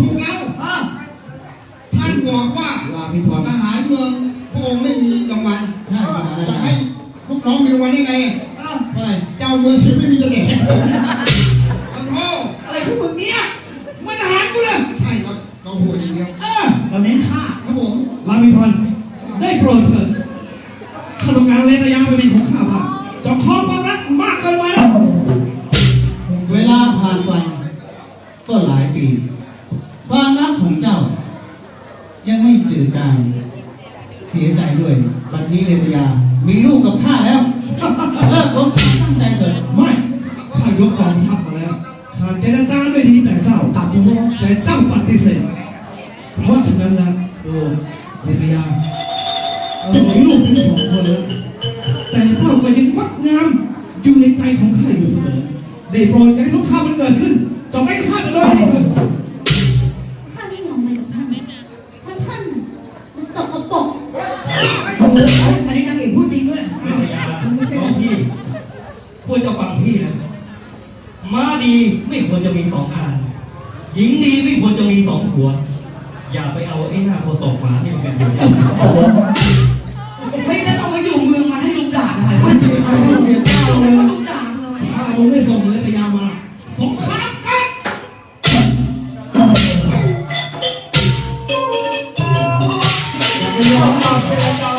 ถูกแล้วอะท่านบอกว่าลาพิธรทหารเมืองพระองค์ไม่มีรางวัลใช่มาได้จะให้พวกน้องมีรางวัลได้ไงอะเท่าไหร่เจ้าเมืองที่ไม่มีจะแดกขอโทษอะไรของมึงเนี่ยมันอาหารกูเลยใช่เราเราโหดอย่างเดียวเออเราเน้นฆ่าครับผมลามิทอนได้โปรดเถิดข้าต้องการเล่นระยะไปเป็นของข้าบ้างเจาคอคว ของเจ้า ยังไม่จืดจางเสียใจด้วยบัดนี้เรตยา มีลูกกับข้าแล้วเลิกลบตั้งใจเถิดไม่ข้ายกกองทัพมาแล้วข้าเจรจาด้วยดีแต่เจ้าตัดทิ้งแต่เจ้าปฏิเสธเพราะฉะนั้นแล้วโอ้เรตยาจะมีลูกถึงสองคนแล้วแต่เจ้าก็ยังงดงามอยู่ในใจของข้าอยู่เสมอได้โปรดอย่าให้สงครามมันเกิดขึ้นจบไม่กับข้ากันเลย อันนี้นางเอกพูดจริงด้วยน้องพี่ ควรจะฟังพี่นะ ม้าดีไม่ควรจะมีสองคันหญิงดีไม่ควรจะมีสองหัว อย่าไปเอาไอ้หน้าโคศกหมานี่มันเป็นอยู่เฮ้ยแล้วต้องมาอยู่เมืองมันให้ลุงด่าอะไรวะเอาเรียนเจ้าเลยลุงด่าเมืองถ้ามึงไม่ส่งเรตยามาสงครามกันผู้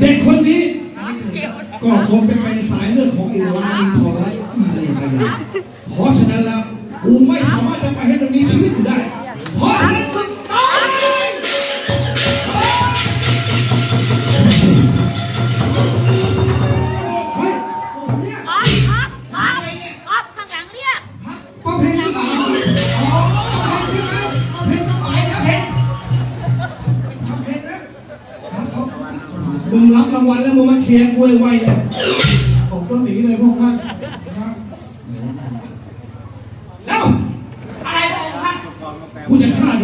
เด็กคนนี้ ก็คงจะไป มึงรับรางวัลแล้วมึงมาเคลียร์กูเยไวเลยผมก็หนีเลยพวกท่านะแล้วอะไรพวกท่านกูจะฆ่าเ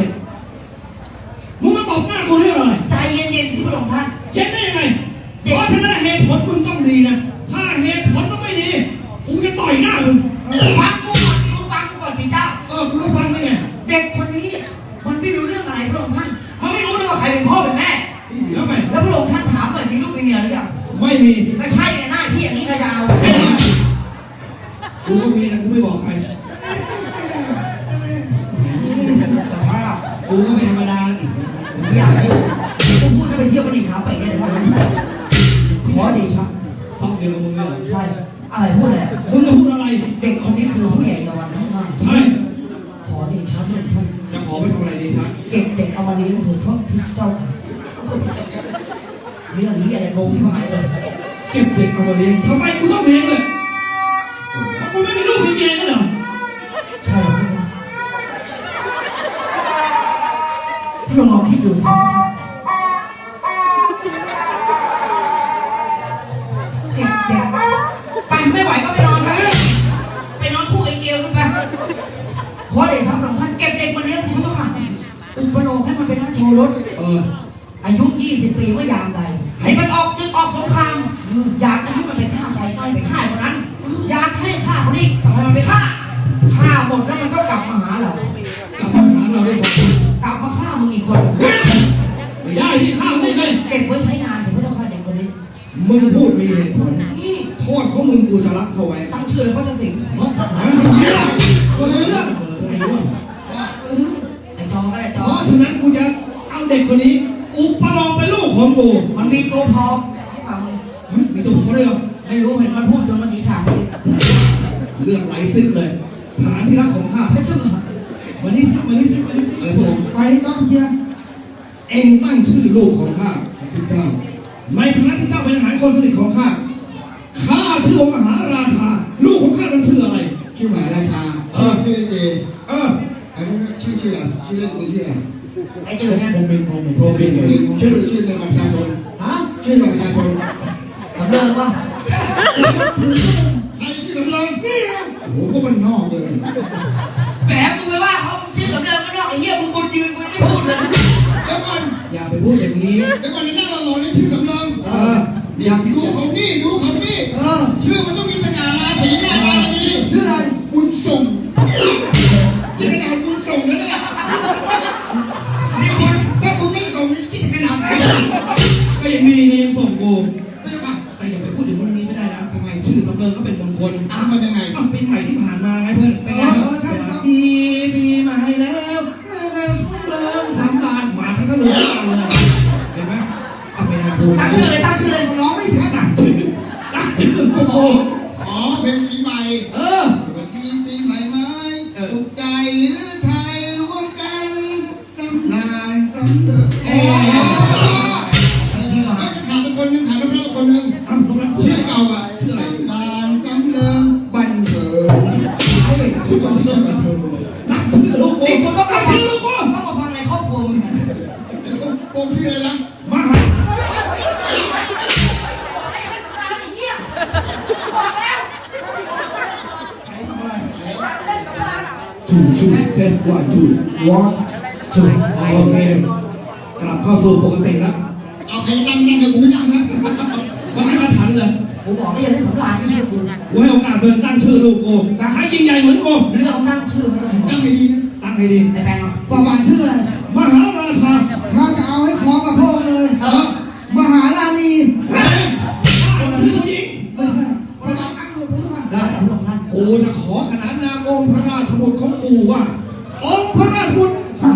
มีลูกมีเมียหรือยังไม่มี แต่ใช่ เรื่องนี้อะไรโกงที่หายเลยเก็บเด็กเอามาเลี้ยงทำไมกูต้องเลี้ยงเลยกูไม่มีลูกมีเมียกันเหรอใช่ครับพี่ลองลองคิดดูสิเด็กเด็กไปไม่ไหวก็ไปนอนไปไปนอนคู่ไอ้เกลกันไปขอเดชะพระองค์ท่านเก็บเด็กมาเลี้ยงคุณผู้ชมค่ะอุปโลกให้มันเป็นราชโอรสเอออายุ 20 ปีเมื่อยามใด อยากจะให้มันไปฆ่าใครก็ให้ไปฆ่าคนนั้น อยากให้ฆ่าคนนี้ก็ให้มันไปฆ่าฆ่าหมดแล้วมันก็กลับมาหาเรากลับมาหาเราได้คนกลับมาฆ่ามึงอีกคนไม่ได้ที่ข้าวไม่ได้เก็บไว้ใช้งานถึงไม่ต้องฆ่าเด็กคนนี้มึงพูดมีเหตุผลโทษของมึงกูจะรับเขาไว้ตั้งชื่อเลยเขาจะสิงเพราะหาเรื่องคนละเรื่องใช่ว่าไอ้จองก็ได้จเพองราะฉะนั้นกูจะเอาเด็กคนนี้ อุปโลกเป็นลูกของกูมันมีตัวพอให้ฟังเลยฮะ มีตัวเขาด้วยเหรอไม่รู้เห็นมันพูดจนมันหนีฉากเลยเรื่องไหลสิ้นเลยฐานที่รักของข้าไม่เชื่อวันนี้สิวันนี้สิวันนี้สิอะไรพวกไปต้องเชียร์เองตั้งชื่อลูกของข้าที่เก้าในคณะที่เจ้าเป็นทหารคนสนิทของข้าข้าชื่อว่ามหาราชา ลูกของข้ามันชื่ออะไร ชื่อหมายราชาเออชื่อเอเอออันนี้ชื่อชื่ออะไรชื่อเล่นกูชื่ออะไรไอ้จืดเนี่ยผมเป็นผมเป็นผมเป็นผมเป็นชื่อชื่อในประชาชนฮะชื่อในประชาชน สำเริงป่ะใครชื่อสำเริงนี่ไงโอ้โหเขามันนอกเลยแหมมึงไปว่าเขาชื่อสำเริงก็นอกไอ้เหี้ยมึงบนยืนมึงไม่พูดเลยเดี๋ยวก่อนอย่าไปพูดอย่างนี้เดี๋ยวก่อนในหน้าเราหล่อนี่ชื่อสำเริงเออนี่ดูของนี่ดูของนี่เออชื่อมันต้องมีสง่าราศีหน้า ชื่อสำเริงก็เป็นมงคลอ่านมายังไงอ้าวปีใหม่ที่ผ่านมาไงเพื่อนเป็นไงเออใช่ครับปีปีใหม่แล้วแม่แม่สำเริงสามบานมาทั้งก็รู้เลยเห็นไหมเอาไปนะกูตั้งชื่อเลยตั้งชื่อเลยน้องไม่ชัดอะชื่อตั้งชื่อโอ้โหอ๋อเป็นปีใหม่เออสวัสดีปีใหม่ไหมเออสุขใจหรือไทยรวมกันสำนานสำเริงเอ๊ะขาดไปคนหนึงขาดไปแล้วคนหนึงอ้าวตรงนั้นชื่ชื่ออเก่าอะ ชูวันชูโอเคกลับเข้าสู่ปกติแล้วเอาใครตั้งตั้งให้กูไม่ตั้งนะมันให้มาทันเลยกูบอกไม่อย่าเล่นสำรานไม่เชื่อกูไว้โอกาสเดินตั้งชื่อลูกกูแต่ให้ยิ่งใหญ่เหมือนกูเรื่องตั้งชื่อไม่ต้องตั้งให้ดีนะตั้งให้ดีไอ้แปลงเนาะฝ่าบาทชื่ออะไรมหาราชาข้าจะเอาให้คล้องกับพระองค์เลยเออมหาราณีเฮ้ยชื่อหญิงไม่ใช่ฝ่าบาทตั้งเลยพระเจ้าค่ะได้พระองค์ท่านกูจะขอขนานนามองค์พระราชบุตรของกูว่า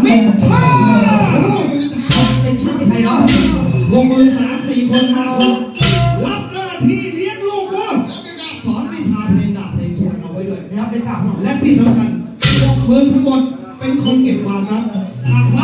มิตราโอ้ยเป็นทางเป็นชื่อที่ไพเราะลงมือสามสี่คนมารับหน้าที่เลี้ยงลูกกูแล้วเป็นการสอนวิชาเพลงดาบเพลงทวนเอาไว้ด้วยรับเป็นกล่าวพระองค์และที่สำคัญพวกมึงทั้งหมดเป็นคนเก็บความลับหากควา